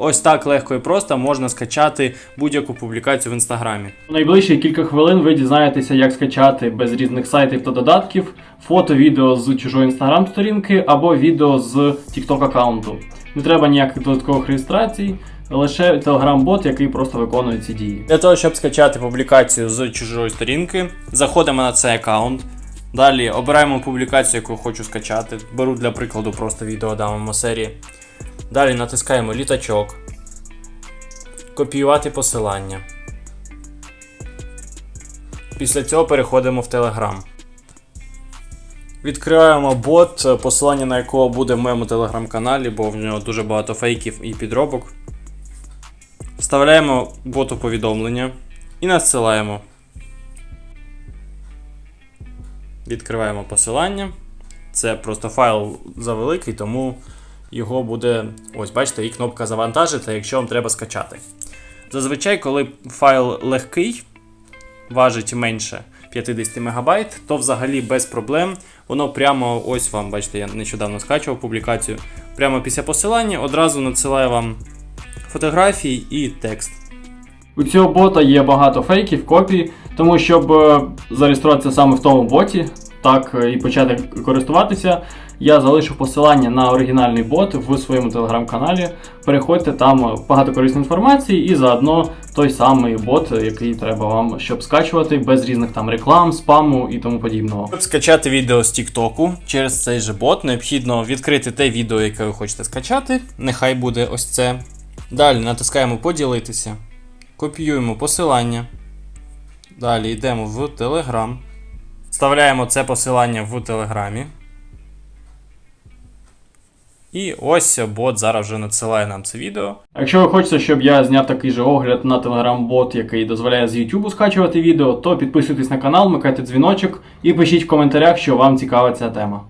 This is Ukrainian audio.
Ось так легко і просто можна скачати будь-яку публікацію в інстаграмі. У найближчі кілька хвилин ви дізнаєтеся, як скачати без різних сайтів та додатків фото, відео з чужої інстаграм-сторінки або відео з TikTok аккаунту. Не треба ніяких додаткових реєстрацій, лише Telegram-бот, який просто виконує ці дії. Для того, щоб скачати публікацію з чужої сторінки, заходимо на цей аккаунт. Далі обираємо публікацію, яку хочу скачати. Беру для прикладу просто відео дамо серії. Далі натискаємо літачок. Копіювати посилання. Після цього переходимо в Telegram. Відкриваємо бот, посилання на якого буде в моєму телеграм-каналі, бо в нього дуже багато фейків і підробок. Вставляємо боту повідомлення і надсилаємо. Відкриваємо посилання. Це просто файл завеликий, тому його буде. Ось, бачите, і кнопка завантажити, якщо вам треба скачати. Зазвичай, коли файл легкий, важить менше 50 МБ, то взагалі без проблем. Воно прямо ось вам, бачите, я нещодавно скачував публікацію. Прямо після посилання одразу надсилає вам фотографії і текст. У цього бота є багато фейків, копій, тому щоб е, зареєструватися саме в тому боті, так е, і почати користуватися, я залишу посилання на оригінальний бот в своєму телеграм-каналі. Переходьте там багато корисної інформації і заодно той самий бот, який треба вам, щоб скачувати без різних там реклам, спаму і тому подібного. Щоб скачати відео з TikTok через цей же бот, необхідно відкрити те відео, яке ви хочете скачати. Нехай буде ось це. Далі натискаємо поділитися. Копіюємо посилання. Далі йдемо в Telegram. Вставляємо це посилання в Телеграмі. І ось бот зараз вже надсилає нам це відео. Якщо ви хочете, щоб я зняв такий же огляд на телеграм-бот, який дозволяє з YouTube скачувати відео, то підписуйтесь на канал, микайте дзвіночок і пишіть в коментарях, що вам цікава ця тема.